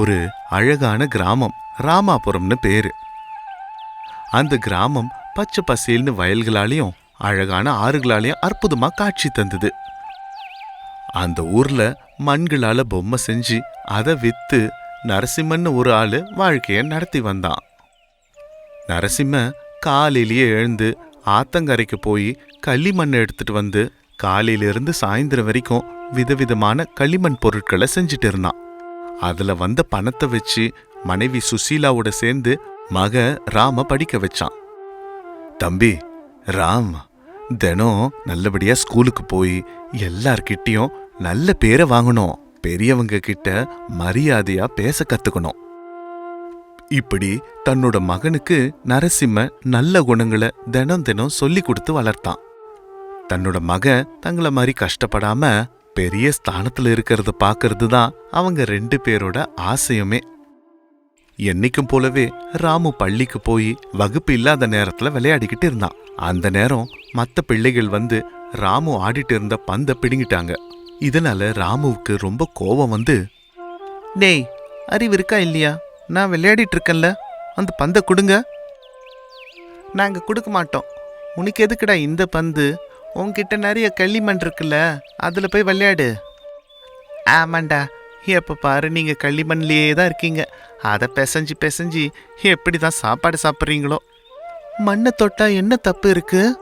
ஒரு அழகான கிராமம் ராமாபுரம்னு பேரு. அந்த கிராமம் பச்சை பசேல்னு வயல்களாலையும் அழகான ஆறுகளாலையும் அற்புதமா காட்சி தந்தது. அந்த ஊர்ல மண்களால பொம்மை செஞ்சு அதை வித்து நரசிம்மன்னு ஒரு ஆளு வாழ்க்கைய நடத்தி வந்தான். நரசிம்ம காலையிலேயே எழுந்து ஆத்தங்கரைக்கு போய் களிமண் எடுத்துட்டு வந்து காலையிலிருந்து சாயந்தரம் வரைக்கும் விதவிதமான களிமண் பொருட்களை செஞ்சுட்டு இருந்தான். அதுல வந்த பணத்தை வச்சு மனைவி சுசீலாவோட சேர்ந்து மக ராம படிக்க வச்சான். தம்பி ராம் தினம் நல்லபடியா ஸ்கூலுக்கு போய் எல்லார்கிட்டயும் நல்ல பேரை வாங்கணும். பெரியவங்க கிட்ட மரியாதையா பேச கத்துக்கணும். இப்படி தன்னோட மகனுக்கு நரசிம்ம நல்ல குணங்களை தினம் தினம் சொல்லி கொடுத்து வளர்த்தான். தன்னோட மகன் தங்களை மாதிரி கஷ்டப்படாம பெரிய ஸ்தானத்துல இருக்கிறத பாக்குறது தான் அவங்க ரெண்டு பேரோட ஆசையுமே. என்னைக்கும் போலவே ராமு பள்ளிக்கு போய் வகுப்பு இல்லாத நேரத்துல விளையாடிக்கிட்டு இருந்தான். அந்த நேரம் மத்த பிள்ளைகள் வந்து ராமு ஆடிட்டு இருந்த பந்த பிடுங்கிட்டாங்க. இதனால ராமுவுக்கு ரொம்ப கோபம் வந்து டேய் அறிவு இருக்கா இல்லையா? நான் விளையாடிட்டு இருக்கேன்ல. அந்த பந்தை கொடுங்க. நாங்க கொடுக்க மாட்டோம். உனக்கு எதுக்குடா இந்த பந்து? உன்கிட்ட நிறைய களிமண் இருக்குல்ல அதில் போய் விளையாடு. ஆமாண்டா எப்போ பாரு நீங்கள் களிமண்லேயே தான் இருக்கீங்க. அதை பிசைஞ்சு பிசைஞ்சு எப்படி தான் சாப்பாடு சாப்பிட்றீங்களோ. மண்ணை தொட்டால் என்ன தப்பு இருக்குது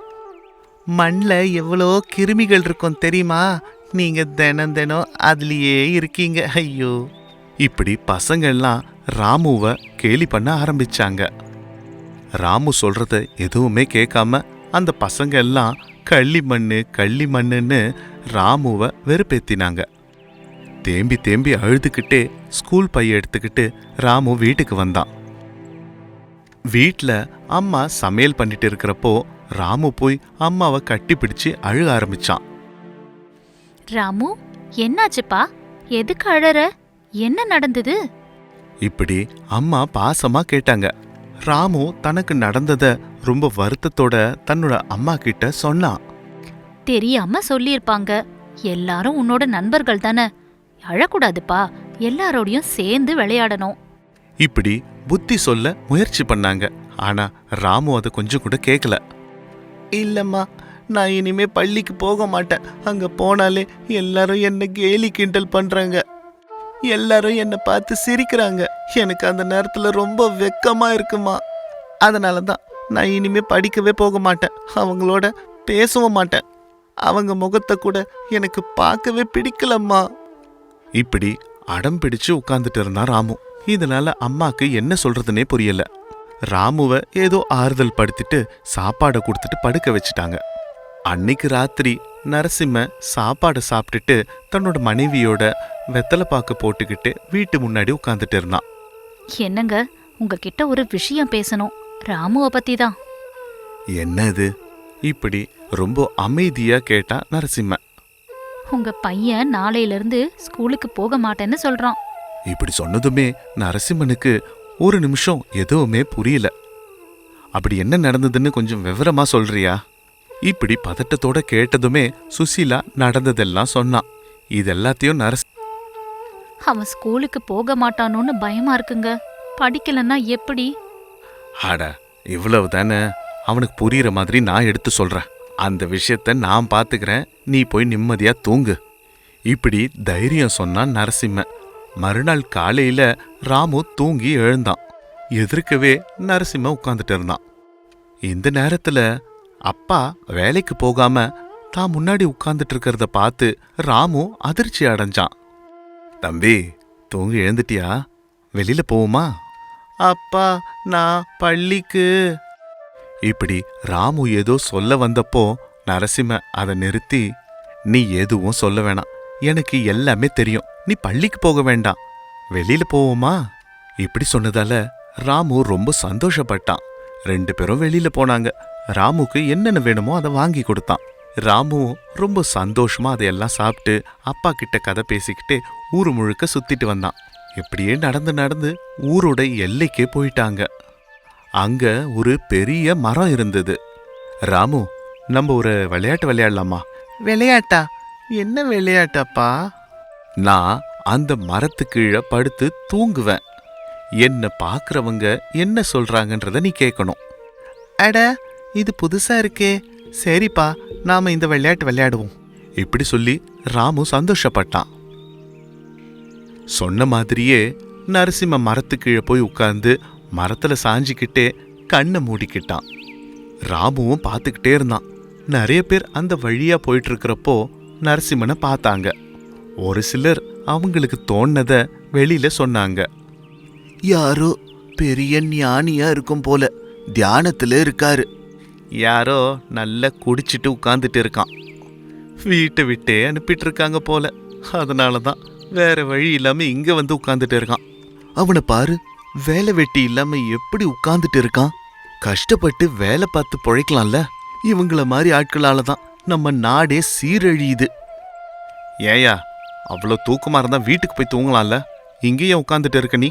மண்ணில் எவ்வளோ கிருமிகள் இருக்கும் தெரியுமா? நீங்கள் தினம் தினம் அதுலேயே இருக்கீங்க ஐயோ. இப்படி பசங்கள்லாம் ராமுவை கேலி பண்ண ஆரம்பிச்சாங்க. ராமு சொல்கிறத எதுவுமே கேட்காம அந்த பசங்க எல்லாம் கள்ளி மண்ணு கள்ளி மண்ணுன்னு ராமுவை வெறுப்பேத்தினாங்க. தேம்பி தேம்பி அழுதுகிட்டே ஸ்கூல் பைய எடுத்துக்கிட்டு ராமு வீட்டுக்கு வந்தான். வீட்ல அம்மா சமையல் பண்ணிட்டு இருக்கிறப்போ ராமு போய் அம்மாவை கட்டி பிடிச்சு அழுக ஆரம்பிச்சான். ராமு என்னாச்சுப்பா? எதுக்கு அழற? என்ன நடந்தது? இப்படி அம்மா பாசமா கேட்டாங்க. ராமு தனக்கு நடந்தத ரொம்ப வருத்தத்தோட தன்னோட அம்மா கிட்ட சொன்னான் தெரியாம சொல்லியிருப்பாங்க. எல்லாரும் உன்னோட நண்பர்கள் தானே. அழக்கூடாதுப்பா. எல்லாரோடையும் சேர்ந்து விளையாடணும். இப்படி புத்தி சொல்ல முயற்சி பண்ணாங்க. ஆனா ராமு அதை கொஞ்சம் கூட கேட்கல இல்லம்மா நான் இனிமே பள்ளிக்கு போக மாட்டேன். அங்க போனாலே எல்லாரும் என்ன கேலி கிண்டல் பண்றாங்க. எல்லாரும் என்னை பார்த்து சிரிக்கிறாங்க. எனக்கு அந்த நேரத்தில் ரொம்ப வெக்கமாக இருக்குமா. அதனால தான் நான் இனிமே படிக்கவே போக மாட்டேன். அவங்களோட பேசவும் மாட்டேன். அவங்க முகத்தை கூட எனக்கு பார்க்கவே பிடிக்கலம்மா. இப்படி அடம் பிடிச்சு உட்காந்துட்டு இருந்தான் ராமு. இதனால அம்மாக்கு என்ன சொல்றதுனே புரியல. ராமுவை ஏதோ ஆறுதல் படுத்திட்டு சாப்பாடை கொடுத்துட்டு படுக்க வச்சுட்டாங்க. அன்னைக்கு ராத்திரி நரசிம்ம சாப்பாடை சாப்பிட்டுட்டு தன்னோட மனைவியோட வெத்தலை பாக்கு போட்டுக்கிட்டு வீட்டு முன்னாடி உட்காந்துட்டு இருந்தான். என்னங்க உங்ககிட்ட ஒரு விஷயம் பேசணும். ராமுவ பத்தி தான் என்ன இது இப்படி ரொம்ப அமைதியா கேட்டான் நரசிம்ம. உங்க பையன் நாளையில இருந்து ஸ்கூலுக்கு போக மாட்டேன்னு சொல்றான். இப்படி சொன்னதுமே நரசிம்மனுக்கு ஒரு நிமிஷம் எதுவுமே புரியல. அப்படி என்ன நடந்ததுன்னு கொஞ்சம் விவரமா சொல்றியா? இப்படி பதட்டத்தோட கேட்டதுமே சுசீலா நடந்ததெல்லாம் சொன்னான் இது எல்லாத்தையும் நரசி அவன் ஸ்கூலுக்கு போக மாட்டானோன்னு பயமா இருக்குங்க. படிக்கலன்னா எப்படி? அட இவ்வளவு தானே. அவனுக்கு புரியுற மாதிரி நான் எடுத்து சொல்றேன். அந்த விஷயத்த நான் பாத்துக்கிறேன். நீ போய் நிம்மதியா தூங்கு. இப்படி தைரியம் சொன்னான் நரசிம்ம. மறுநாள் காலையில ராமு தூங்கி எழுந்தான். எதிர்க்கவே நரசிம்ம உட்கார்ந்துட்டு இருந்தான். இந்த நேரத்துல அப்பா வேலைக்கு போகாம தான் முன்னாடி உட்கார்ந்துட்டு இருக்கிறத பார்த்து ராமு அதிர்ச்சி அடைஞ்சான். தம்பி தூங்கி எழுந்துட்டியா? வெளியில போவோமா? அப்பா நான் பள்ளிக்கு. இப்படி ராமு ஏதோ சொல்ல வந்தப்போ நரசிம்ம அதை நிறுத்தி நீ எதுவும் சொல்ல வேணாம். எனக்கு எல்லாமே தெரியும். நீ பள்ளிக்கு போக வேண்டாம். வெளியில போவோமா? இப்படி சொன்னதால ராமு ரொம்ப சந்தோஷப்பட்டான். ரெண்டு பேரும் வெளியில போனாங்க. ராமுக்கு என்னென்ன வேணுமோ அதை வாங்கி கொடுத்தான். ராமு ரொம்ப சந்தோஷமா அதையெல்லாம் சாப்பிட்டு அப்பா கிட்ட கதை பேசிக்கிட்டு ஊரு முழுக்க சுத்திட்டு வந்தான். இப்படியே நடந்து நடந்து ஊரோட எல்லைக்கே போயிட்டாங்க. அங்க ஒரு பெரிய மரம் இருந்தது. ராமு நம்ம ஒரு விளையாட்டு விளையாடலாமா? விளையாட்டா? என்ன விளையாட்டாப்பா? நான் அந்த மரத்து கீழே படுத்து தூங்குவேன். என்ன பார்க்கறவங்க என்ன சொல்றாங்கன்றத நீ கேட்கணும் அட இது புதுசா இருக்கே. சரிப்பா நாம இந்த விளையாட்டு விளையாடுவோம். இப்படி சொல்லி ராமு சந்தோஷப்பட்டான். சொன்ன மாதிரியே நரசிம்ம மரத்து கீழே போய் உட்கார்ந்து மரத்துல சாஞ்சிக்கிட்டே கண்ணை மூடிக்கிட்டான். ராமுவும் பார்த்துக்கிட்டே இருந்தான். நிறைய பேர் அந்த வழியா போயிட்டு இருக்கிறப்போ நரசிம்மனை பார்த்தாங்க. ஒரு சிலர் அவங்களுக்கு தோணுனத வெளியில சொன்னாங்க. யாரோ பெரிய ஞானியா இருக்கும் போல தியானத்துல இருக்காரு. யாரோ நல்லா குடிச்சிட்டு உட்காந்துட்டு இருக்கான். வீட்டை விட்டே அனுப்பிட்டு இருக்காங்க போல. அதனால தான் வேற வழி இல்லாமல் இங்கே வந்து உட்காந்துட்டு இருக்கான். அவனை பாரு வேலை வெட்டி இல்லாமல் எப்படி உட்காந்துட்டு இருக்கான். கஷ்டப்பட்டு வேலை பார்த்து பிழைக்கலாம்ல. இவங்கள மாதிரி ஆட்களால தான் நம்ம நாடே சீரழியுது. ஏயா அவ்வளோ தூக்கமாக இருந்தால் வீட்டுக்கு போய் தூங்கலாம்ல? இங்கேயே உட்காந்துட்டு இருக்க நீ.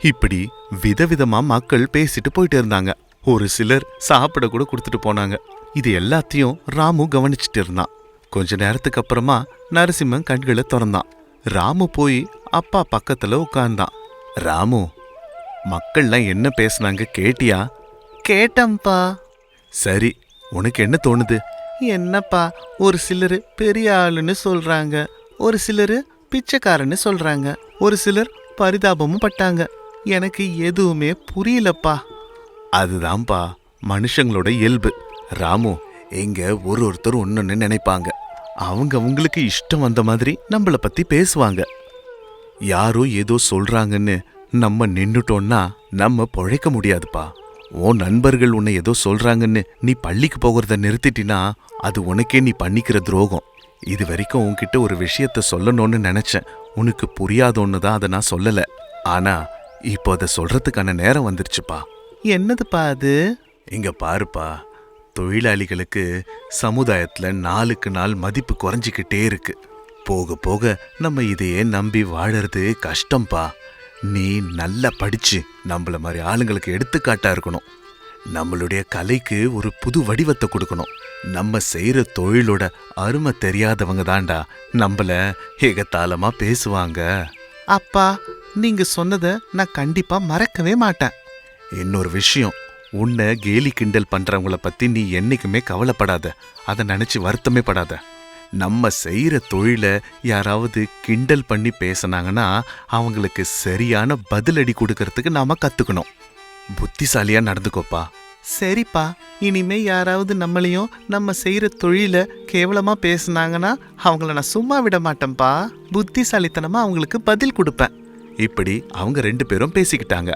இப்படி விதவிதமாக மக்கள் பேசிட்டு போயிட்டு இருந்தாங்க. ஒரு சிலர் சாப்பிட கூட கொடுத்துட்டு போனாங்க. இது எல்லாத்தையும் ராமு கவனிச்சிட்டு இருந்தான். கொஞ்ச நேரத்துக்கு அப்புறமா நரசிம்மன் கண்களை திறந்தான். ராமு போய் அப்பா பக்கத்துல உட்கார்ந்தான் ராமு மக்கள்லாம் என்ன பேசுனாங்க கேட்டியா? கேட்டம்பா சரி உனக்கு என்ன தோணுது? என்னப்பா ஒரு சிலர் பெரிய ஆளுன்னு சொல்றாங்க. ஒரு சிலர் பிச்சைக்காரன்னு சொல்றாங்க. ஒரு சிலர் பரிதாபமும் பட்டாங்க. எனக்கு எதுவுமே புரியலப்பா. அதுதான்ப்பா மனுஷங்களோட இயல்பு. ராமு எங்க ஒரு ஒருத்தர் ஒன்னொன்னு நினைப்பாங்க. அவங்க அவங்களுக்கு இஷ்டம் வந்த மாதிரி நம்மள பத்தி பேசுவாங்க. யாரோ ஏதோ சொல்றாங்கன்னு நம்ம நின்னுட்டோம்னா நம்ம பொழைக்க முடியாதுப்பா. உன் நண்பர்கள் உன்னை ஏதோ சொல்றாங்கன்னு நீ பள்ளிக்கு போகிறத நிறுத்திட்டினா அது உனக்கே நீ பண்ணிக்கிற துரோகம். இது வரைக்கும் உன்கிட்ட ஒரு விஷயத்த சொல்லணும்னு நினைச்சேன். உனக்கு புரியாதோன்னு தான் அதை நான் சொல்லல. ஆனா இப்போ அதை சொல்றதுக்கான நேரம் வந்துருச்சுப்பா. என்னதுப்பா அது? இங்க பாருப்பா தொழிலாளிகளுக்கு சமுதாயத்துல நாளுக்கு நாள் மதிப்பு குறைஞ்சிக்கிட்டே இருக்கு. போக போக நம்ம இதையே நம்பி வாழறது கஷ்டம்பா. நீ நல்லா படிச்சு நம்மள மாதிரி ஆளுங்களுக்கு எடுத்துக்காட்டா இருக்கணும். நம்மளுடைய கலைக்கு ஒரு புது வடிவத்தை கொடுக்கணும். நம்ம செய்யற தொழிலோட அருமை தெரியாதவங்க தான்டா நம்மள ஏகத்தாளமா பேசுவாங்க. அப்பா நீங்க சொன்னதை நான் கண்டிப்பா மறக்கவே மாட்டேன். இன்னொரு விஷயம். உன்னை கேலி கிண்டல் பண்றவங்கள பத்தி நீ என்னைக்குமே கவலைப்படாத. அதை நினைச்சு வருத்தமே படாத. நம்ம செய்யற தொழிலை யாராவது கிண்டல் பண்ணி பேசுனாங்கன்னா அவங்களுக்கு சரியான பதிலடி கொடுக்கறதுக்கு நாம கத்துக்கணும். புத்திசாலியா நடந்துக்கோப்பா. சரிப்பா இனிமே யாராவது நம்மளையும் நம்ம செய்யற தொழில கேவலமா பேசுனாங்கன்னா அவங்கள நான் சும்மா விட மாட்டேன்ப்பா. புத்திசாலித்தனமா அவங்களுக்கு பதில் கொடுப்பேன். இப்படி அவங்க ரெண்டு பேரும் பேசிக்கிட்டாங்க.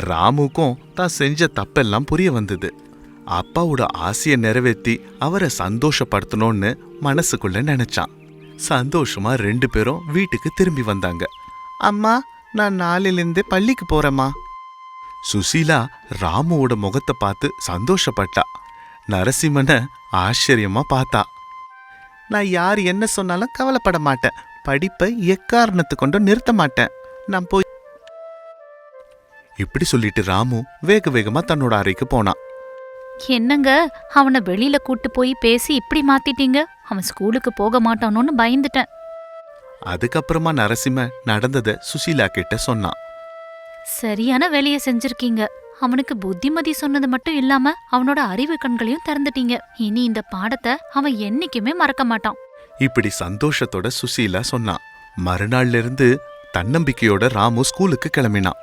ராமுக்கும் தான் செஞ்ச தப்பெல்லாம் புரிய வந்தது. அப்பாவோட ஆசையை நிறைவேற்றி அவரை சந்தோஷப்படுத்தணும்னு மனசுக்குள்ள நினைச்சான். சந்தோஷமா ரெண்டு பேரும் வீட்டுக்கு திரும்பி வந்தாங்க. அம்மா நான் நாளிலிருந்தே பள்ளிக்கு போறேம்மா. சுசீலா ராமுவோட முகத்தை பார்த்து சந்தோஷப்பட்டா. நரசிம்மனை ஆச்சரியமா பார்த்தா. நான் யார் என்ன சொன்னாலும் கவலைப்பட மாட்டேன். படிப்பை எக்காரணத்து கொண்டு நிறுத்த மாட்டேன். நான் போய் இப்படி சொல்லிட்டு ராமு வேக வேகமா தன்னோட அறைக்கு போனான். என்னங்க? அவனை வெளியில கூட்டு போய் பேசி இப்படி மாத்திட்டீங்க? அவன் ஸ்கூலுக்கு போக மாட்டானோன்னு பயந்துட்டேன். அதுக்கப்புறமா நரசிம்ம நடந்தத சுசீலா கிட்ட சொன்னான். சரியான வேலையை செஞ்சிருக்கீங்க. அவனுக்கு புத்திமதி சொன்னது மட்டும் இல்லாம அவனோட அறிவு கண்களையும் திறந்துட்டீங்க. இனி இந்த பாடத்தை அவன் என்னைக்குமே மறக்க மாட்டான். இப்படி சந்தோஷத்தோட சுசீலா சொன்னான். மறுநாள்ல இருந்து தன்னம்பிக்கையோட ராமு ஸ்கூலுக்கு கிளம்பினான்.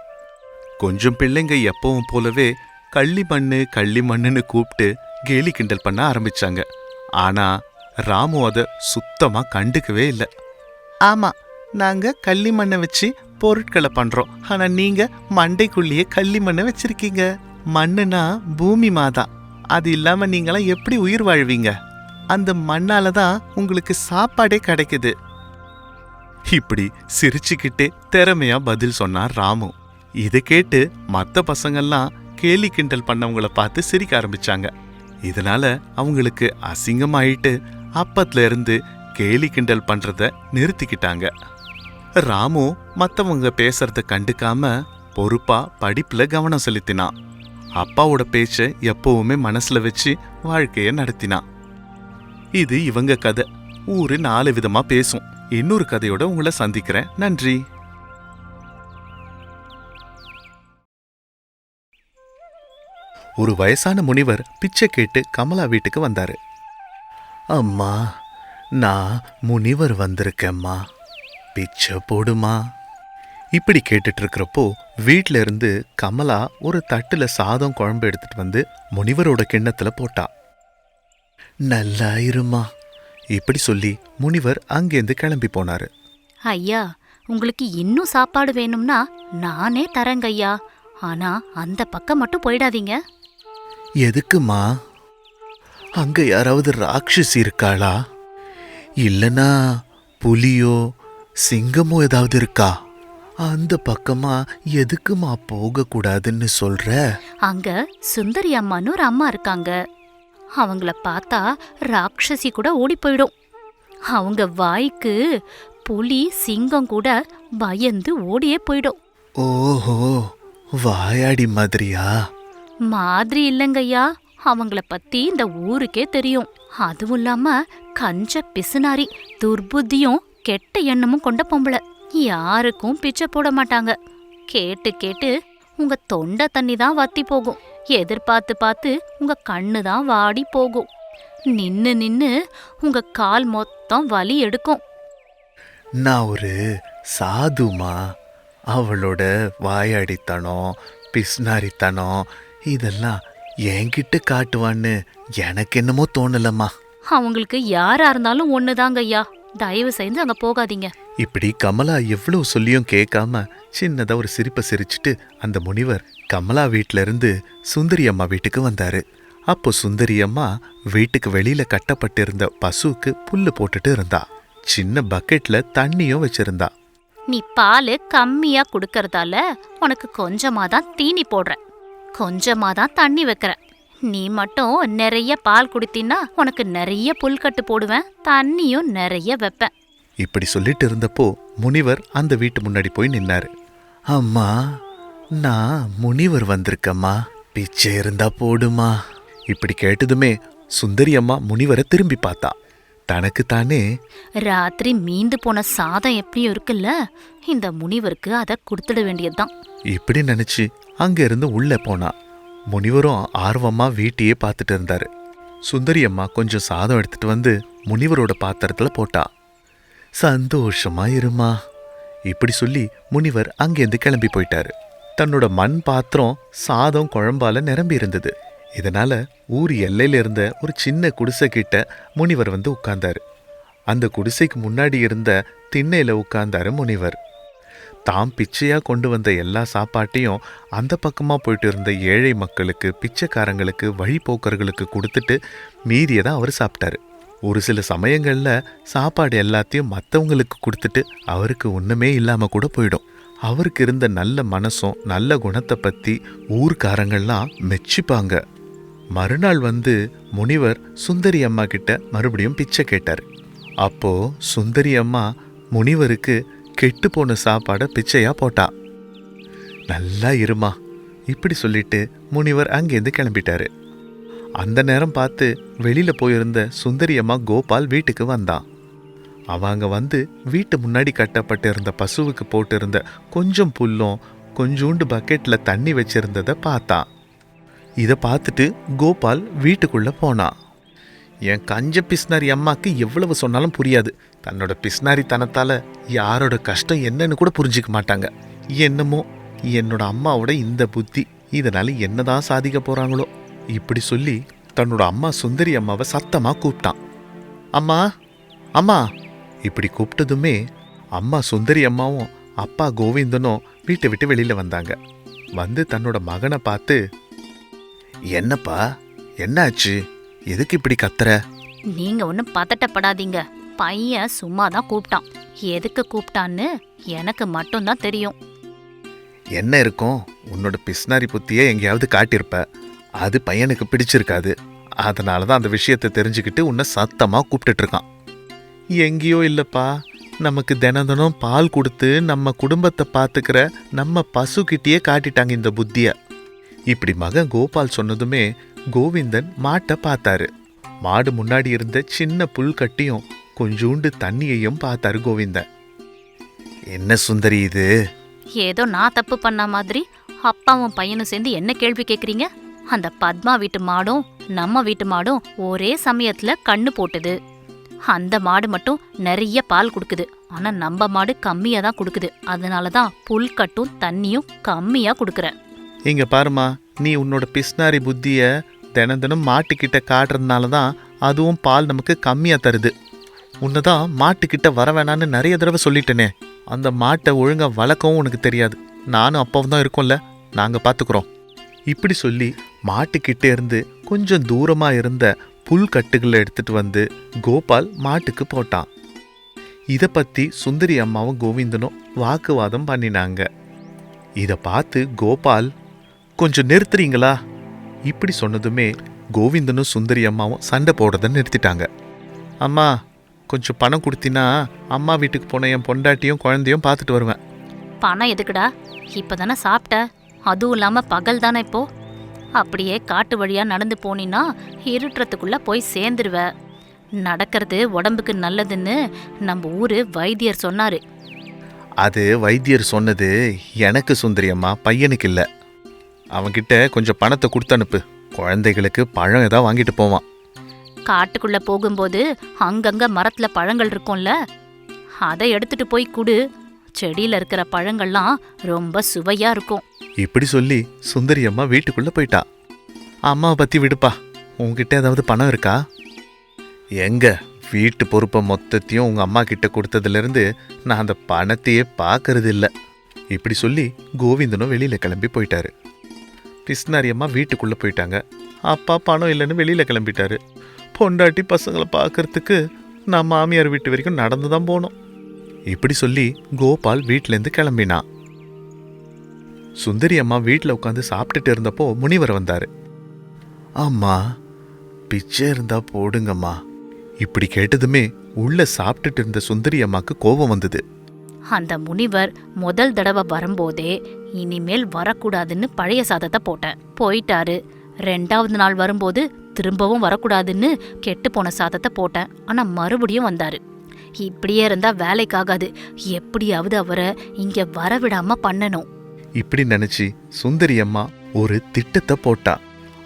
கொஞ்சம் பிள்ளைங்க எப்பவும் போலவே கள்ளி மண்ணு கள்ளி மண்ணுன்னு கூப்பிட்டு கேலி கிண்டல் பண்ண ஆரம்பிச்சாங்க. ஆனா ராமு அத சுத்தமா கண்டுக்கவே இல்லை. ஆமா நாங்க கள்ளி மண்ணை வச்சு பொருட்களை பண்றோம். ஆனா நீங்க மண்டைக்குள்ளேயே கள்ளி மண்ணை வச்சிருக்கீங்க. மண்ணுனா பூமி மாதா. அது இல்லாம நீங்களாம் எப்படி உயிர் வாழ்வீங்க? அந்த மண்ணால தான் உங்களுக்கு சாப்பாடே கிடைக்குது. இப்படி சிரிச்சுக்கிட்டே திறமையா பதில் சொன்னார் ராமு. இதை கேட்டு மத்த பசங்கள்லாம் கேலி கிண்டல் பண்ணவங்கள பார்த்து சிரிக்க ஆரம்பிச்சாங்க. இதனால அவங்களுக்கு அசிங்கமாயிட்டு அப்பத்துல இருந்து கேலி கிண்டல் பண்றத நிறுத்திக்கிட்டாங்க. ராமு மத்தவங்க பேசுறத கண்டுக்காம பொறுப்பா படிப்புல கவனம் செலுத்தினான் அப்பாவோட பேச்ச எப்பவுமே மனசுல வச்சு வாழ்க்கைய நடத்தினான் இது இவங்க கதை. ஊரு நாலு விதமா பேசும். இன்னொரு கதையோட உங்களை சந்திக்கிறேன். நன்றி. ஒரு வயசான முனிவர் பிச்சை கேட்டு கமலா வீட்டுக்கு வந்தாரு. அம்மா நான் முனிவர் வந்திருக்கேம்மா. பிச்சை போடுமா? இப்படி கேட்டுட்டு இருக்கிறப்போ வீட்டில இருந்து கமலா ஒரு தட்டுல சாதம் குழம்பு எடுத்துட்டு வந்து முனிவரோட கிண்ணத்துல போட்டா. நல்லா இருமா இப்படி சொல்லி முனிவர் அங்கேருந்து கிளம்பி போனாரு. ஐயா உங்களுக்கு இன்னும் சாப்பாடு வேணும்னா நானே தரேங்க ஐயா ஆனா அந்த பக்கம் மட்டும் போயிடாதீங்க. எதுக்குமா? அங்க யாராவது ராட்சசி இருக்காளா? இல்லனா புலியோ சிங்கமோ ஏதாவது இருக்கா? அந்த பக்கமா எதுக்குமா போக கூடாதுன்னு சொல்ற? அங்க சுந்தரி அம்மான்னு ஒரு அம்மா இருக்காங்க. அவங்கள பார்த்தா ராட்சசி கூட ஓடி போயிடும். அவங்க வாய்க்கு புலி சிங்கம் கூட பயந்து ஓடியே போயிடும். ஓஹோ வாயாடி மாதிரியா? மாதிரி இல்லைங்கய்யா. அவங்கள பத்தி இந்த ஊருக்கே தெரியும். அதுவும் இல்லாம கஞ்ச பிசுனாரி துர்புத்தியும் கெட்ட எண்ணமும் கொண்ட பொம்பளை. யாருக்கும் பிச்சை போட மாட்டாங்க. கேட்டு கேட்டு உங்க தொண்டை தண்ணி தான் வத்தி போகும். எதிர்பார்த்து பார்த்து உங்க கண்ணு தான் வாடி போகும். நின்னு நின்னு உங்க கால் மொத்தம் வலி எடுக்கும். நான் ஒரு சாதுமா. அவளோட வாயாடித்தனம் பிஸ்னாரித்தனம் இதெல்லாம் என்கிட்ட காட்டுவான்னு எனக்கு என்னமோ தோணலம்மா. அவங்களுக்கு யாரா இருந்தாலும் ஒண்ணுதாங்க ஐயா. தயவு செய்து அங்க போகாதீங்க. இப்படி கமலா எவ்வளவு சொல்லியும் கேட்காம சின்னதா ஒரு சிரிப்பை சிரிச்சிட்டு அந்த முனிவர் கமலா வீட்ல இருந்து சுந்தரி அம்மா வீட்டுக்கு வந்தாரு. அப்போ சுந்தரி அம்மா வீட்டுக்கு வெளியில கட்டப்பட்டிருந்த பசுவுக்கு புல்லு போட்டுட்டு இருந்தா. சின்ன பக்கெட்ல தண்ணியும் வச்சிருந்தா. நீ பால் கம்மியா குடுக்கறதால உனக்கு கொஞ்சமா தான் தீனி போடுற கொஞ்சமா தான் தண்ணி வைக்கிற நீ மட்டும் நிறைய பால் குடித்தீன்னா உனக்கு நிறைய புல்கட்டு போடுவேன் தண்ணியும் நிறைய வைப்பேன். இப்படி சொல்லிட்டு இருந்தப்போ முனிவர் அந்த வீட்டு முன்னாடி போய் நின்னாரு. அம்மா நான் முனிவர் வந்திருக்கம்மா. பிச்சை இருந்தா போடுமா? இப்படி கேட்டதுமே சுந்தரி அம்மா முனிவரை திரும்பி பார்த்தா. தனக்கு தானே ராத்திரி மீந்து போன சாதம் எப்படியும் இருக்குல்ல இந்த முனிவருக்கு அதை கொடுத்துட வேண்டியதுதான். இப்படி நினைச்சு அங்க இருந்து உள்ள போனா. முனிவரும் ஆர்வமா வீட்டையே பார்த்துட்டு இருந்தாரு. சுந்தரி அம்மா கொஞ்சம் சாதம் எடுத்துட்டு வந்து முனிவரோட பாத்திரத்துல போட்டா. சந்தோஷமா இருமா இப்படி சொல்லி முனிவர் அங்கேருந்து கிளம்பி போயிட்டாரு. தன்னோட மண் பாத்திரம் சாதம் குழம்பால நிரம்பி இருந்தது. இதனால ஊர் எல்லையில இருந்த ஒரு சின்ன குடிசை கிட்ட முனிவர் வந்து உட்கார்ந்தாரு. அந்த குடிசைக்கு முன்னாடி இருந்த திண்ணையில உட்கார்ந்தாரு முனிவர். தாம் பிச்சையாக கொண்டு வந்த எல்லா சாப்பாட்டையும் அந்த பக்கமாக போயிட்டு இருந்த ஏழை மக்களுக்கு பிச்சைக்காரங்களுக்கு வழிபோக்கர்களுக்கு கொடுத்துட்டு மீதியை தான் அவர் சாப்பிட்டாரு. ஒரு சில சமயங்களில் சாப்பாடு எல்லாத்தையும் மற்றவங்களுக்கு கொடுத்துட்டு அவருக்கு ஒன்றுமே இல்லாமல் கூட போயிடும். அவருக்கு இருந்த நல்ல மனசும் நல்ல குணத்தை பற்றி ஊர்க்காரங்கள்லாம் மெச்சிப்பாங்க. மறுநாள் வந்து முனிவர் சுந்தரி அம்மா கிட்ட மறுபடியும் பிச்சை கேட்டார். அப்போது சுந்தரி அம்மா முனிவருக்கு கெட்டு போன சாப்பாடை பிச்சையா போட்டா. நல்லா இருமா இப்படி சொல்லிட்டு முனிவர் அங்கேருந்து கிளம்பிட்டாரு. அந்த நேரம் பார்த்து வெளியில போயிருந்த சுந்தரியம்மா கோபால் வீட்டுக்கு வந்தான் அவங்க வந்து வீட்டு முன்னாடி கட்டப்பட்டிருந்த பசுவுக்கு போட்டிருந்த கொஞ்சம் புல்லும் கொஞ்சோண்டு பக்கெட்ல தண்ணி வச்சிருந்ததை பார்த்தான் இதை பார்த்துட்டு கோபால் வீட்டுக்குள்ள போனான் என் கஞ்ச பிஸ்னரி அம்மாக்கு எவ்வளவு சொன்னாலும் புரியாது. தன்னோட பிஸ்னாரித்தனத்தால் யாரோட கஷ்டம் என்னன்னு கூட புரிஞ்சுக்க மாட்டாங்க. என்னமோ என்னோட அம்மாவோட இந்த புத்தி இதனால் என்னதான் சாதிக்க போகிறாங்களோ இப்படி சொல்லி தன்னோட அம்மா சுந்தரி அம்மாவை சத்தமாக கூப்பிட்டான். அம்மா அம்மா இப்படி கூப்பிட்டதுமே அம்மா சுந்தரி அம்மாவும் அப்பா கோவிந்தனும் வீட்டை விட்டு வெளியில் வந்தாங்க. வந்து தன்னோட மகனை பார்த்து என்னப்பா என்னாச்சு? எதுக்கு இப்படி கத்துற? நீங்க ஒன்றும் பதட்டப்படாதீங்க. பையன் சும்மா தான் கூப்பிட்டான். எதுக்கு கூப்பிட்டான்னு எனக்கு மட்டும்தான் தெரியும். என்ன இருக்கும்? உன்னோட பிஸ்னாரி புத்தியை எங்கேயாவது காட்டியிருப்ப. அது பையனுக்கு பிடிச்சிருக்காது. அதனால தான் அந்த விஷயத்தை தெரிஞ்சுக்கிட்டு உன்னை சத்தமாக கூப்பிட்டுட்டு இருக்கான் எங்கேயோ இல்லைப்பா. நமக்கு தினம் தினம் பால் கொடுத்து நம்ம குடும்பத்தை பார்த்துக்கிற நம்ம பசுக்கிட்டேயே காட்டிட்டாங்க இந்த புத்தியை. இப்படி மகன் கோபால் சொன்னதுமே கோவிந்தன் மாட்டை பார்த்தாரு. மாடு முன்னாடி இருந்த சின்ன புல் கட்டியும் கொஞ்சூண்டு தண்ணியையும் பார்த்தாரு கோவிந்தன் என்ன சுந்தரி இது? ஏதோ நான் தப்பு பண்ண மாதிரி அப்பாவும் பையனும் சேர்ந்து என்ன கேள்வி கேக்குறீங்க? அந்த பத்மா வீட்டு மாடும் நம்ம வீட்டு மாடும் ஒரே சமயத்துல கண்ணு போட்டுது. அந்த மாடு மட்டும் நிறைய பால் கொடுக்குது. ஆனா நம்ம மாடு கம்மியா தான் கொடுக்குது. அதனால தான் புல்கட்டும் தண்ணியும் கம்மியா கொடுக்குறேன் இங்க பாருமா நீ உன்னோட பிஸ்னாரி புத்திய தினம் தினம் மாட்டுக்கிட்ட காட்டுறதுனால தான் அதுவும் பால் நமக்கு கம்மியா தருது. உன்னை தான் மாட்டுக்கிட்ட வர வேணான்னு நிறைய தடவை சொல்லிட்டேனே. அந்த மாட்டை ஒழுங்காக வளர்க்கவும் உனக்கு தெரியாது. நானும் அப்பாவும் தான் இருக்கோம்ல. நாங்கள் பார்த்துக்குறோம் இப்படி சொல்லி மாட்டுக்கிட்டே இருந்து கொஞ்சம் தூரமாக இருந்த புல் கட்டுகளை எடுத்துட்டு வந்து கோபால் மாட்டுக்கு போட்டான். இதை பற்றி சுந்தரி அம்மாவும் கோவிந்தனும் வாக்குவாதம் பண்ணினாங்க. இதை பார்த்து கோபால் கொஞ்சம் நிறுத்துறீங்களா? இப்படி சொன்னதுமே கோவிந்தனும் சுந்தரி அம்மாவும் சண்டை போடுறதை நிறுத்திட்டாங்க. அம்மா கொஞ்சம் பணம் கொடுத்தினா அம்மா வீட்டுக்கு போன என் பொண்டாட்டியும் குழந்தையும் பார்த்துட்டு வருவேன். பணம் எதுக்குடா? இப்பதானே சாப்பிட்ட. அதுவும் இல்லாம பகல் தானே இப்போ? அப்படியே காட்டு வழியா நடந்து போனீன்னா இருட்டுறதுக்குள்ள போய் சேர்ந்துருவ. நடக்கிறது உடம்புக்கு நல்லதுன்னு நம்ம ஊரு வைத்தியர் சொன்னாரு. அது வைத்தியர் சொன்னது எனக்கு சுந்தரி அம்மா பையனுக்கு இல்லை. அவன்கிட்ட கொஞ்சம் பணத்தை கொடுத்து அனுப்பு குழந்தைகளுக்கு பழம் ஏதாவது வாங்கிட்டு போவான். காட்டுக்குள்ள போகும்போது அங்கங்க மரத்துல பழங்கள் இருக்கும்ல. அதை எடுத்துட்டு போய் குடு. செடியில இருக்கிற பழங்கள்லாம் ரொம்ப சுவையா இருக்கும். இப்படி சொல்லி சுந்தரி அம்மா வீட்டுக்குள்ள போயிட்டா. அம்மாவை பத்தி விடுப்பா. உங்ககிட்ட ஏதாவது பணம் இருக்கா? எங்க? வீட்டு பொறுப்பை மொத்தத்தையும் உங்க அம்மா கிட்ட கொடுத்ததுல இருந்து நான் அந்த பணத்தையே பார்க்கறது இல்ல. இப்படி சொல்லி கோவிந்தனும் வெளியில கிளம்பி போயிட்டாரு. கிருஷ்ணாரி அம்மா வீட்டுக்குள்ள போயிட்டாங்க. அப்பா பணம் இல்லைன்னு வெளியில கிளம்பிட்டாரு. பொண்டாட்டி பசங்களை பார்க்கறதுக்கு நான் மாமியார் வீட்டு வரைக்கும் நடந்து தான் போனோம். இப்படி சொல்லி கோபால் வீட்டிலேருந்து கிளம்பினான் சுந்தரி அம்மா வீட்டில் உட்காந்து சாப்பிட்டுட்டு இருந்தப்போ முனிவர் வந்தார். அம்மா பிச்சை இருந்தா போடுங்கம்மா. இப்படி கேட்டதுமே உள்ள சாப்பிட்டுட்டு இருந்த சுந்தரி அம்மாக்கு கோபம் வந்தது. அந்த முனிவர் முதல் தடவை வரும்போதே இனிமேல் வரக்கூடாதுன்னு பழைய சாதத்தை போட்டேன். போயிட்டாரு. ரெண்டாவது நாள் வரும்போது திரும்பவும் வரக்கூடாதுன்னு கெட்டு போன சாதத்தை போட்டேன். ஆனா மறுபடியும் வந்தாரு. இப்படியே இருந்தா வேலைக்காகாது எப்படியாவது அவரை இங்க வரவிடாம பண்ணணும். இப்படி நினைச்சு சுந்தரி அம்மா ஒரு திட்டத்தை போட்டா.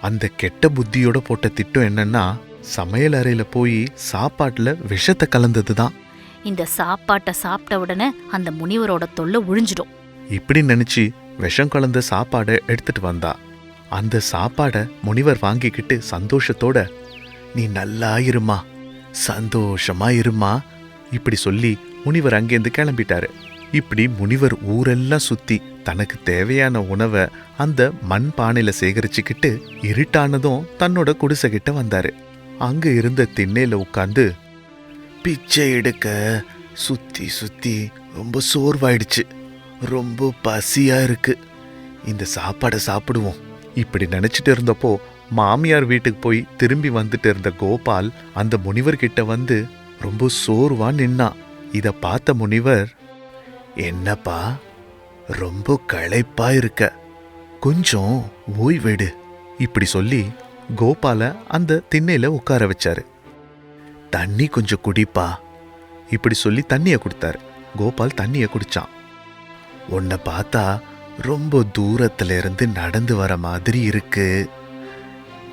அந்த கெட்ட புத்தியோட போட்ட திட்டம் என்னன்னா சமையல் அறையில போய் சாப்பாட்டுல விஷத்தை கலந்தது தான் இந்த சாப்பாட்டை சாப்பிட்ட உடனே அந்த முனிவரோட தொல்லை ஒழிஞ்சிடும் இப்படி நினைச்சு விஷம் கலந்த சாப்பாடை எடுத்துட்டு வந்தா. அந்த சாப்பாடை முனிவர் வாங்கிக்கிட்டு சந்தோஷத்தோட நீ நல்லா இருமா சந்தோஷமா இருமா இப்படி சொல்லி முனிவர் அங்கேருந்து கிளம்பிட்டாரு. இப்படி முனிவர் ஊரெல்லாம் சுத்தி தனக்கு தேவையான உணவை அந்த மண் பானையில சேகரிச்சுக்கிட்டு இருட்டானதும் தன்னோட குடிசை கிட்ட வந்தாரு. அங்க இருந்த திண்ணையில உட்காந்து பிச்சை எடுக்க சுத்தி சுத்தி ரொம்ப சோர்வாயிடுச்சு ரொம்ப பசியா இருக்கு இந்த சாப்பாடை சாப்பிடுவோம். இப்படி நினைச்சிட்டு இருந்தப்போ மாமியார் வீட்டுக்கு போய் திரும்பி வந்துட்டு இருந்த கோபால் அந்த முனிவர் கிட்ட வந்து ரொம்ப சோர்வா நின்னா. இத பார்த்த முனிவர் என்னப்பா ரொம்ப களைப்பா இருக்க. கொஞ்சம் ஓய்வெடு இப்படி சொல்லி கோபால அந்த திண்ணையில உட்கார வச்சாரு. தண்ணி கொஞ்சம் குடிப்பா இப்படி சொல்லி தண்ணிய கொடுத்தாரு. கோபால் தண்ணிய குடிச்சான். உன்னை பார்த்தா ரொம்ப தூரத்துல இருந்து நடந்து வர மாதிரி இருக்கு.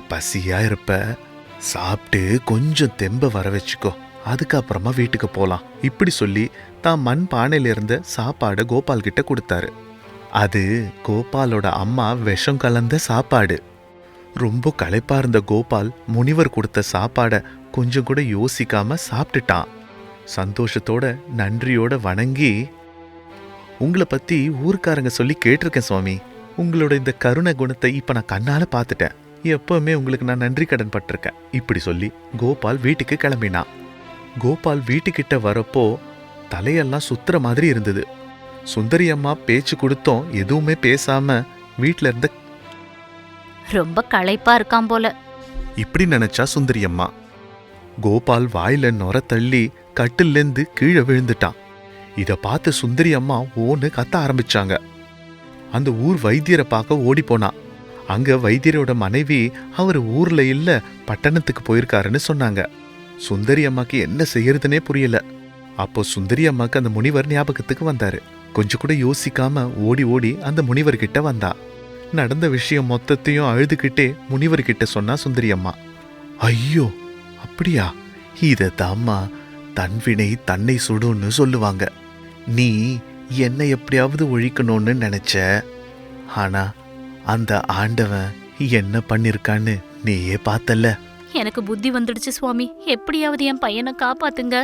பசியா இருப்ப. சாப்பிட்டு கொஞ்சம் தெம்ப வர வச்சுக்கோ. அதுக்கப்புறமா வீட்டுக்கு போலாம். இப்படி சொல்லி தான் மண் பானையில இருந்த சாப்பாடு கோபால் கிட்ட கொடுத்தாரு. அது கோபாலோட அம்மா விஷம் கலந்த சாப்பாடு. ரொம்ப களைப்பா இருந்த கோபால் முனிவர் கொடுத்த சாப்பாடை கொஞ்சம் கூட யோசிக்காம சாப்பிட்டுட்டான். சந்தோஷத்தோட நன்றியோட வணங்கி உங்களை பத்தி ஊர்க்காரங்க சொல்லி கேட்டிருக்கேன் சுவாமி. உங்களோட இந்த கருணை குணத்தை இப்ப நான் கண்ணால பார்த்துட்டேன். எப்பவுமே உங்களுக்கு நான் நன்றி கடன் பட்டிருக்கேன். இப்படி சொல்லி கோபால் வீட்டுக்கு கிளம்பினான் கோபால் வீட்டுக்கிட்ட வரப்போ தலையெல்லாம் சுத்துற மாதிரி இருந்தது. சுந்தரி அம்மா பேச்சு கொடுத்தோம் எதுவுமே பேசாம வீட்ல இருந்த ரொம்ப களைப்பா இருக்கான் போல. இப்படி நினைச்சா சுந்தரி அம்மா. கோபால் வாயில நொர தள்ளி கட்டிலேருந்து கீழே விழுந்துட்டான். இதை பார்த்து சுந்தரி அம்மா ஓன்னு கத்த ஆரம்பிச்சாங்க. அந்த ஊர் வைத்தியரை பார்க்க ஓடி போனா. அங்க வைத்தியரோட மனைவி அவர் ஊர்ல இல்ல பட்டணத்துக்கு போயிருக்காருன்னு சொன்னாங்க. சுந்தரி அம்மாக்கு என்ன செய்யறதுனே புரியல. அப்போ சுந்தரி அம்மாக்கு அந்த முனிவர் ஞாபகத்துக்கு வந்தாரு. கொஞ்சம் கூட யோசிக்காம ஓடி ஓடி அந்த முனிவர்கிட்ட வந்தா. நடந்த விஷயம் மொத்தத்தையும் அழுதுகிட்டே முனிவர்கிட்ட சொன்னா சுந்தரி அம்மா. ஐயோ அப்படியா? இத தாம்மா தன்வினை தன்னை சுடுன்னு சொல்லுவாங்க. நீ என்னை எப்படியாவது ஒழிக்கணும்னு நினைச்ச. ஆனா அந்த ஆண்டவன் என்ன பண்ணிருக்கான்னு நீயே பார்த்தல்ல. எனக்கு புத்தி வந்துடுச்சு சுவாமி. எப்படியாவது என் பையனை காப்பாத்துங்க.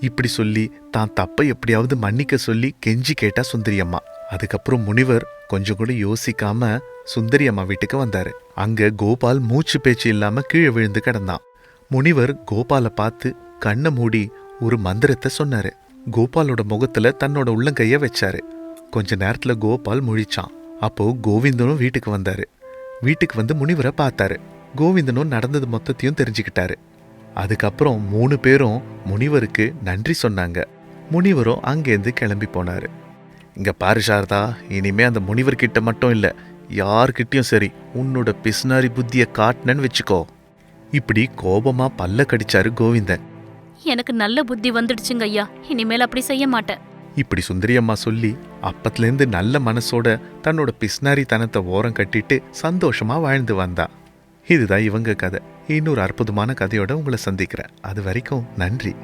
இப்படி சொல்லி தான் தப்பை எப்படியாவது மன்னிக்க சொல்லி கெஞ்சி கேட்டா சுந்தரி அம்மா அதுக்கப்புறம் முனிவர் கொஞ்சம் கூட யோசிக்காம சுந்தரி அம்மா வீட்டுக்கு வந்தாரு. அங்க கோபால் மூச்சு பேச்சு இல்லாம கீழே விழுந்து கிடந்தான். முனிவர் கோபாலை பார்த்து கண்ணை மூடி ஒரு மந்திரத்தை சொன்னாரு. கோபாலோட முகத்துல தன்னோட உள்ளங்கைய வச்சாரு. கொஞ்ச நேரத்துல கோபால் முழிச்சான். அப்போ கோவிந்தனும் வீட்டுக்கு வந்தாரு. வீட்டுக்கு வந்து முனிவரை பார்த்தாரு. கோவிந்தனும் நடந்தது மொத்தத்தையும் தெரிஞ்சுக்கிட்டாரு. அதுக்கப்புறம் மூணு பேரும் முனிவருக்கு நன்றி சொன்னாங்க. முனிவரும் அங்கேருந்து கிளம்பி போனாரு. இங்க பாரு சாரதா இனிமே அந்த முனிவர்கிட்ட மட்டும் இல்ல யார்கிட்டயும் சரி உன்னோட பிஸ்னாரி புத்திய காட்டினன்னு வச்சுக்கோ. இப்படி கோபமா பல்ல கடிச்சாரு கோவிந்தன். எனக்கு நல்ல புத்தி வந்துடுச்சுங்க ஐயா. இனிமேல் அப்படி செய்ய மாட்டேன். இப்படி சுந்தரியம்மா சொல்லி அப்பத்துலேருந்து நல்ல மனசோட தன்னோட பிஸ்னாரி தனத்தை ஓரம் கட்டிட்டு சந்தோஷமா வாழ்ந்து வந்தா. இதுதான் இவங்க கதை. இன்னொரு அற்புதமான கதையோட உங்களை சந்திக்கிறேன். அது வரைக்கும் நன்றி.